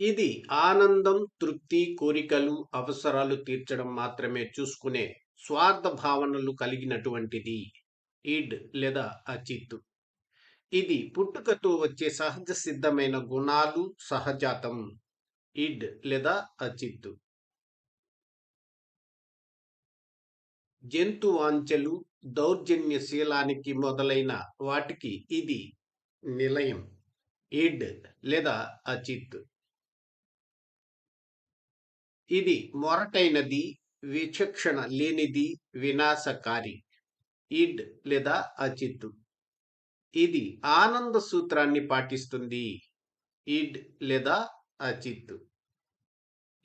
ఇది ఆనందం, తృప్తి, కోరికలు, అవసరాలు తీర్చడం మాత్రమే చూసుకునే స్వార్థ భావనలు కలిగినటువంటిది. ఇడ్ లేదా అచిత్. ఇది పుట్టుకతో వచ్చే సహజ సిద్ధమైన గుణాలు సహజాతం. ఇడ్ లేదా అచిత్. జంతు జంతువాంఛలు, దౌర్జన్యశీలానికి మొదలైన వాటికి ఇది నిలయం. ఇడ్ లేదా అచిత్. ఇది మొరటైనది, విచక్షణ లేనిది, వినాశకారి. ఇడ్ లేదా అచిత్. ఇది ఆనంద సూత్రాన్ని పాటిస్తుంది. ఇడ్ లేదా అచిత్.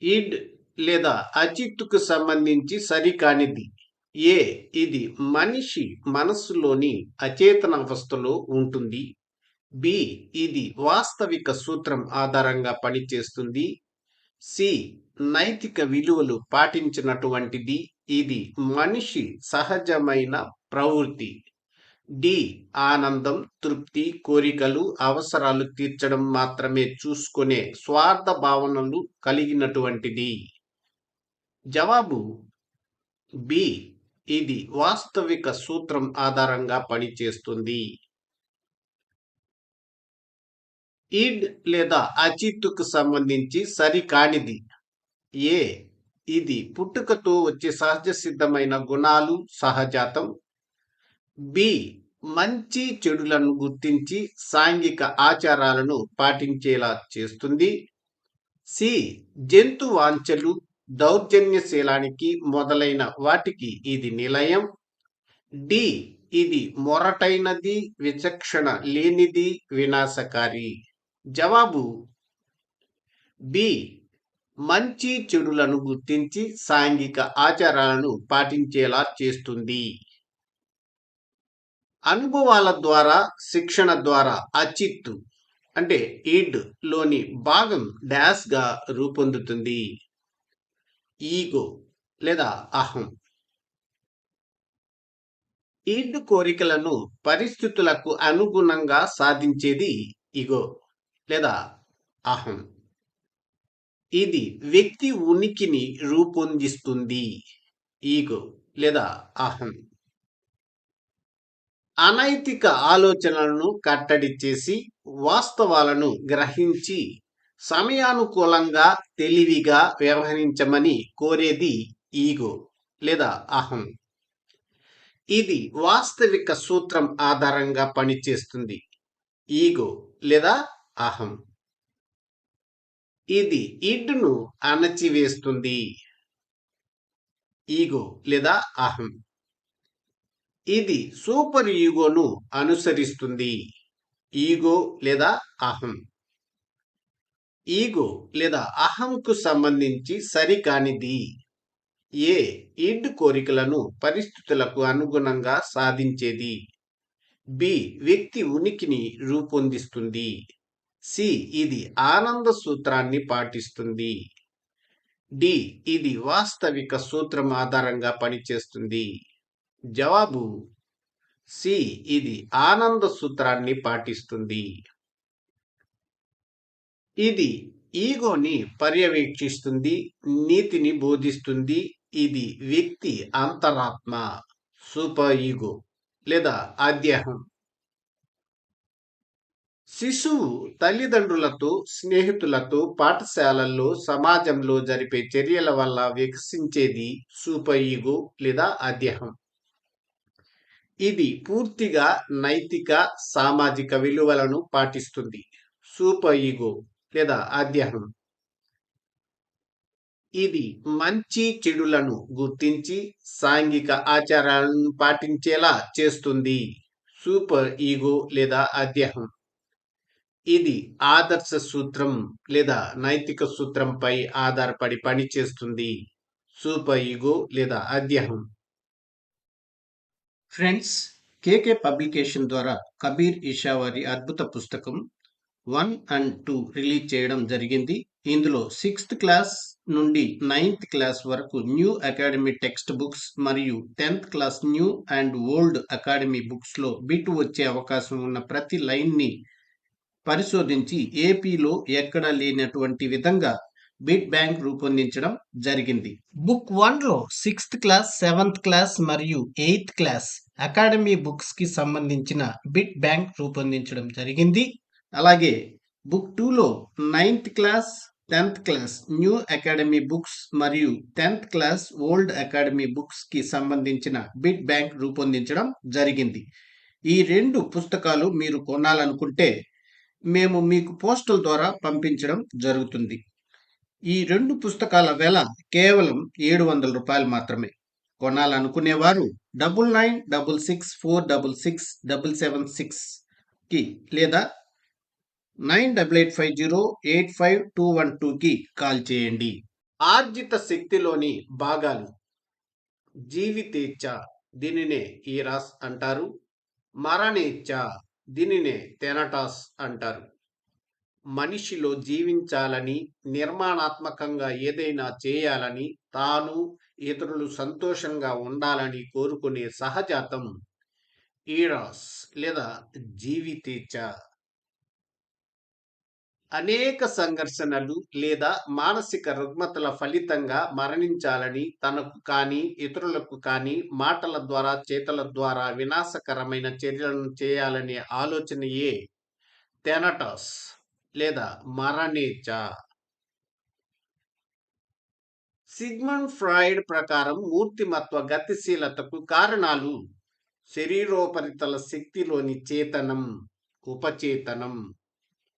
ఇడ్ లేదా అచిత్తుకు సంబంధించి సరికానిది. ఏ ఇది మనిషి మనస్సులోని అచేతన అవస్థలో ఉంటుంది. బి ఇది వాస్తవిక సూత్రం ఆధారంగా పనిచేస్తుంది. సి నైతిక విలువలు పాటించినటువంటిది. ఇది మనిషి సహజమైన ప్రవృత్తి. డి ఆనందం, తృప్తి, కోరికలు, అవసరాలు తీర్చడం మాత్రమే చూసుకునే స్వార్థ భావనలు కలిగినటువంటిది. జవాబు బి ఇది వాస్తవిక సూత్రం ఆధారంగా పనిచేస్తుంది. ఈడ్ లేదా అచిత్తుకు సంబంధించి సరికానిది. ఏ ఇది పుట్టుకతో వచ్చే సహజ సిద్ధమైన గుణాలు సహజాతం. బి మంచి చెడులను గుర్తించి సాంఘిక ఆచారాలను పాటించేలా చేస్తుంది. సి జంతు వాంఛలు, దౌర్జన్యశీలానికి మొదలైన వాటికి ఇది నిలయం. డి ఇది మొరటైనది, విచక్షణ లేనిది, వినాశకారి. జవాబు బి మంచి చెడులను గుర్తించి సాంఘిక ఆచారాలను పాటించేలా చేస్తుంది. అనుభవాల ద్వారా, శిక్షణ ద్వారా అచిత్ అంటే ఈడ్లోని భాగం డాష్గా రూపొందుతుంది. ఈగో లేదా అహం. ఈడ్ కోరికలను పరిస్థితులకు అనుగుణంగా సాధించేది ఇగో లేదా అహం. ఇది వ్యక్తి ఉనికిని రూపొందిస్తుంది. ఈగో లేదా అహం. అనైతిక ఆలోచనలను కట్టడి చేసి వాస్తవాలను గ్రహించి సమయానుకూలంగా తెలివిగా వ్యవహరించమని కోరేది ఈగో లేదా అహం. ఇది వాస్తవిక సూత్రం ఆధారంగా పనిచేస్తుంది. ఈగో లేదా అహం. ఇది ఇడ్ను అణచివేస్తుంది. ఈగో లేదా అహం. ఇది సూపర్ ఈగోను అనుసరిస్తుంది. ఈగో లేదా అహం. ఈగో లేదా అహంకు సంబంధించి సరికానిది. ఏ ఇడ్ కోరికలను పరిస్థితులకు అనుగుణంగా సాధించేది. బి వ్యక్తి ఉనికిని రూపొందిస్తుంది. సి ఇది ఆనంద సూత్రాన్ని పాటిస్తుంది. డి ఇది వాస్తవిక సూత్రం ఆధారంగా పనిచేస్తుంది. జవాబు సి ఇది ఆనంద సూత్రాన్ని పాటిస్తుంది. ఇది ఈగోని పర్యవేక్షిస్తుంది, నీతిని బోధిస్తుంది. ఇది వ్యక్తి అంతరాత్మ సూపర్ ఈగో లేదా అధ్యాహం. శిశువు తల్లిదండ్రులతో, స్నేహితులతో, పాఠశాలల్లో, సమాజంలో జరిపే చర్యల వల్ల వికసించేది సూపర్ ఈగో లేదా అధ్యహం ఇది పూర్తిగా నైతిక, సామాజిక విలువలను పాటిస్తుంది. సూపర్ ఈగో లేదా అధ్యహం ఇది మంచి చెడులను గుర్తించి సాంఘిక ఆచారాలను పాటించేలా చేస్తుంది. సూపర్ ఈగో లేదా అధ్యహం ఇది ఆదర్శ సూత్రం లేదా నైతిక సూత్రంపై ఆధారపడి పనిచేస్తుంది. సూపర్ ఈగో లేదా అధ్యాహం. ఫ్రెండ్స్ కేకే పబ్లికేషన్ ద్వారా కబీర్ ఇషా వారి అద్భుత పుస్తకం వన్ అండ్ టూ రిలీజ్ చేయడం జరిగింది. ఇందులో సిక్స్త్ క్లాస్ నుండి నైన్త్ క్లాస్ వరకు న్యూ అకాడమీ టెక్స్ట్ బుక్స్ మరియు tenth class new and old academy బుక్స్లో బిట్ వచ్చే అవకాశం ఉన్న ప్రతి లైన్ని పరిశోధించి ఏపీలో ఎక్కడ లేనటువంటి విధంగా బిట్ బ్యాంక్ రూపొందించడం జరిగింది. బుక్ వన్లో సిక్స్త్ క్లాస్ సెవెంత్ క్లాస్ మరియు ఎయిత్ క్లాస్ అకాడమీ బుక్స్కి సంబంధించిన బిట్ బ్యాంక్ రూపొందించడం జరిగింది. అలాగే బుక్ టూలో ninth class tenth class new academy books మరియు టెన్త్ క్లాస్ ఓల్డ్ అకాడమీ బుక్స్కి సంబంధించిన బిట్ బ్యాంక్ రూపొందించడం జరిగింది. ఈ రెండు పుస్తకాలు మీరు కొనాలనుకుంటే మేము మీకు పోస్టల్ ద్వారా పంపించడం జరుగుతుంది. ఈ రెండు పుస్తకాల వెల కేవలం ఏడు వందల రూపాయలు మాత్రమే. కొనాలనుకునేవారు double nine double six four double six double seven సిక్స్కి లేదా nine double eight five zero eight five two one టూకి కాల్ చేయండి. ఆర్జిత శక్తిలోని భాగాలు జీవితేచ్ఛ దీనినే ఈరాస్ అంటారు. మరణేచ్ఛ దీనినే థెనటాస్ అంటారు. మనిషిలో జీవించాలని నిర్మాణాత్మకంగా ఏదైనా చేయాలని తాను ఇతరులు సంతోషంగా ఉండాలని కోరుకునే సహజాతం ఈరాస్ లేదా జీవితేచ్ఛ. అనేక సంఘర్షణలు లేదా మానసిక రుగ్మతల ఫలితంగా మరణించాలని తనకు కానీ ఇతరులకు కానీ మాటల ద్వారా చేతల ద్వారా వినాశకరమైన చర్యలను చేయాలనే ఆలోచనయే థెనటాస్ లేదా మరణేచ. సిగ్మండ్ ఫ్రాయిడ్ ప్రకారం మూర్తిమత్వ గతిశీలతకు కారణాలు శరీరోపరితల శక్తిలోని చేతనం ఉపచేతనం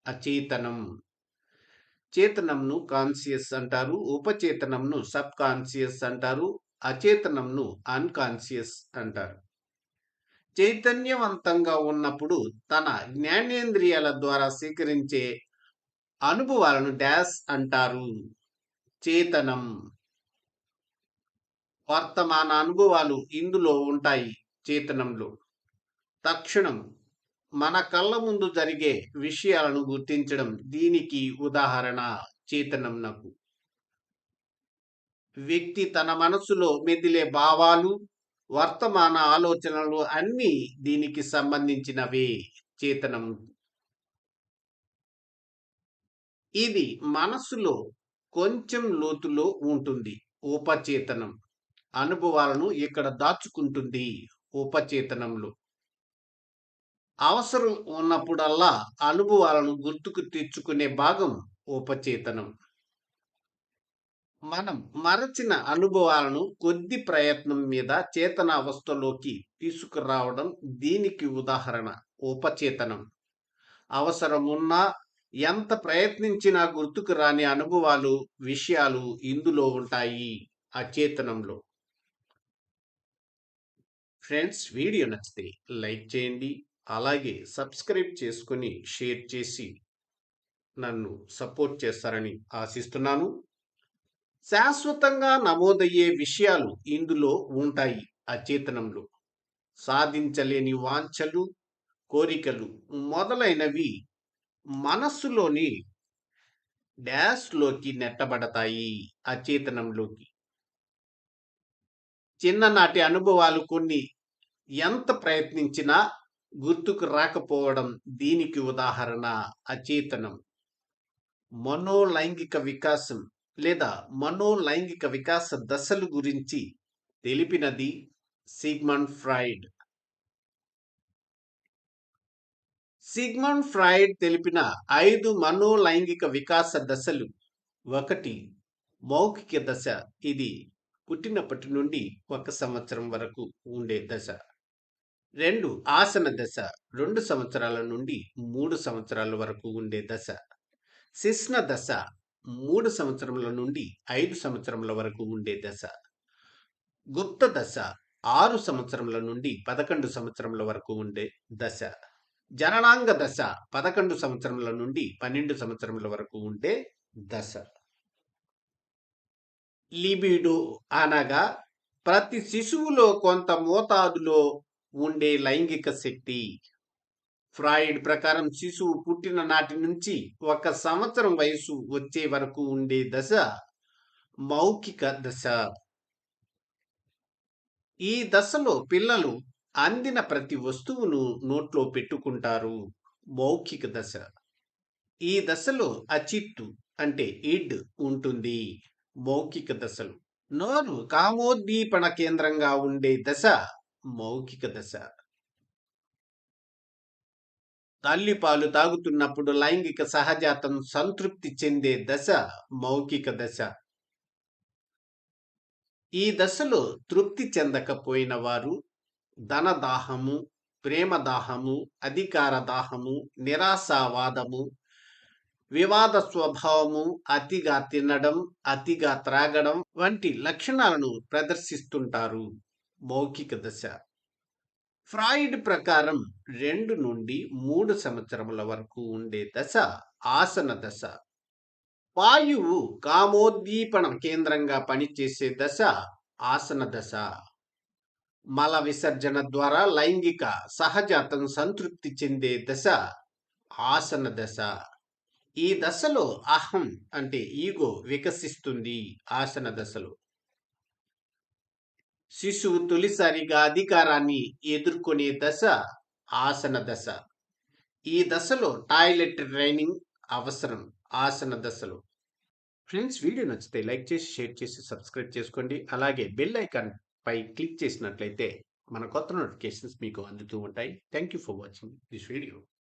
అచేతనం. చేతనంను కాన్షియస్ అంటారు ఉపచేతనంను సబ్ కాన్షియస్ అంటారు అచేతనంను అన్కాన్షియస్ అంటారు. చైతన్యవంతంగా ఉన్నప్పుడు తన జ్ఞానేంద్రియాల ద్వారా స్వీకరించే అనుభవాలను డాష్ అంటారు. చేతనం. వర్తమాన అనుభవాలు ఇందులో ఉంటాయి చేతనంలో. తక్షణం మన కళ్ళ ముందు జరిగే విషయాలను గుర్తించడం దీనికి ఉదాహరణ చేతనం నాకు. వ్యక్తి తన మనసులో మెదిలే భావాలు వర్తమాన ఆలోచనలు అన్నీ దీనికి సంబంధించినవే చేతనం ఇది మనసులో కొంచెం లోతులో ఉంటుంది ఉపచేతనం అనుభవాలను ఇక్కడ దాచుకుంటుంది ఉపచేతనంలో అవసరం ఉన్నప్పుడల్లా అనుభవాలను గుర్తుకు తెచ్చుకునే భాగం ఉపచేతనం. మనం మరచిన అనుభవాలను కొద్ది ప్రయత్నం మీద చేతనావస్థలోకి తీసుకురావడం దీనికి ఉదాహరణ ఉపచేతనం. అవసరమున్నా ఎంత ప్రయత్నించినా గుర్తుకు రాని అనుభవాలు విషయాలు ఇందులో ఉంటాయి అచేతనంలో. ఫ్రెండ్స్ వీడియో నచ్చితే లైక్ చేయండి అలాగే సబ్స్క్రైబ్ చేసుకొని షేర్ చేసి నన్ను సపోర్ట్ చేస్తారని ఆశిస్తున్నాను. శాశ్వతంగా నమోదయ్యే విషయాలు ఇందులో ఉంటాయి అచేతనంలో సాధించలేని వాంఛలు కోరికలు మొదలైనవి మనస్సులోని డ్యాష్లోకి నెట్టబడతాయి అచేతనంలోకి చిన్ననాటి అనుభవాలు కొన్ని ఎంత ప్రయత్నించినా గుర్తుకు రాకపోవడం దీనికి ఉదాహరణ అచేతనం. మనోలైంగిక వికాసం లేదా మనోలైంగిక వికాస దశలు గురించి తెలిపినది సిగ్మండ్ ఫ్రాయిడ్ సిగ్మండ్ ఫ్రాయిడ్ తెలిపిన ఐదు మనోలైంగిక వికాస దశలు. ఒకటి మౌఖిక దశ. ఇది పుట్టినప్పటి నుండి ఒక సంవత్సరం వరకు ఉండే దశ. రెండు ఆసన దశ రెండు సంవత్సరాల నుండి మూడు సంవత్సరాల వరకు ఉండే దశ. శిష్ణ దశ మూడు సంవత్సరముల నుండి ఐదు సంవత్సరముల వరకు ఉండే దశ. గుప్త దశ ఆరు సంవత్సరముల నుండి పదకొండు సంవత్సరముల వరకు ఉండే దశ. జననాంగ దశ పదకొండు సంవత్సరముల నుండి పన్నెండు సంవత్సరముల వరకు ఉండే దశ. లిబిడో అనగా ప్రతి శిశువులో కొంత మోతాదులో ఉండే లైంగిక శక్తి. ఫ్రాయిడ్ ప్రకారం శిశువు పుట్టిన నాటి నుంచి ఒక సంవత్సరం వయసు వచ్చే వరకు ఉండే దశ మౌఖిక దశ. ఈ దశలో పిల్లలు అందిన ప్రతి వస్తువును నోట్లో పెట్టుకుంటారు. మౌఖిక దశ. ఈ దశలో అచిత్తు అంటే ఇడ్ ఉంటుంది. మౌఖిక దశలు. నోరు కామోద్దీపన కేంద్రంగా ఉండే దశ మౌఖిక దశ. తల్లి పాలు తాగుతున్నప్పుడు లైంగిక సహజాతం సంతృప్తి చెందే దశ మౌఖిక దశ. ఈ దశలో తృప్తి చెందకపోయిన వారు ధనదాహము ప్రేమ దాహము అధికార దాహము నిరాశావాదము వివాద స్వభావము అతిగా తినడం అతిగా త్రాగడం వంటి లక్షణాలను ప్రదర్శిస్తుంటారు. మౌఖిక దశ. ఫ్రాయిడ్ ప్రకారం రెండు నుండి మూడు సంవత్సరముల వరకు ఉండే దశ ఆసన దశ. వాయువు కామోద్దీపణ కేంద్రంగా పనిచేసే దశ ఆసన దశ. మల విసర్జన ద్వారా లైంగిక సహజాతం సంతృప్తి చెందే దశ ఆసన దశ. ఈ దశలో అహం అంటే ఈగో వికసిస్తుంది ఆసన దశలో. శిశువు తొలిసారిగా అధికారాన్ని ఎదుర్కొనే దశ ఆసన దశ. ఈ దశలో టాయిలెట్ ట్రైనింగ్ అవసరం ఆసన దశలో. ఫ్రెండ్స్ వీడియో నచ్చితే లైక్ చేసి షేర్ చేసి సబ్స్క్రైబ్ చేసుకోండి. అలాగే బెల్ ఐకాన్ పై క్లిక్ చేసినట్లయితే మన కొత్త నోటిఫికేషన్స్ మీకు అందుతూ ఉంటాయి. Thank you for watching this video.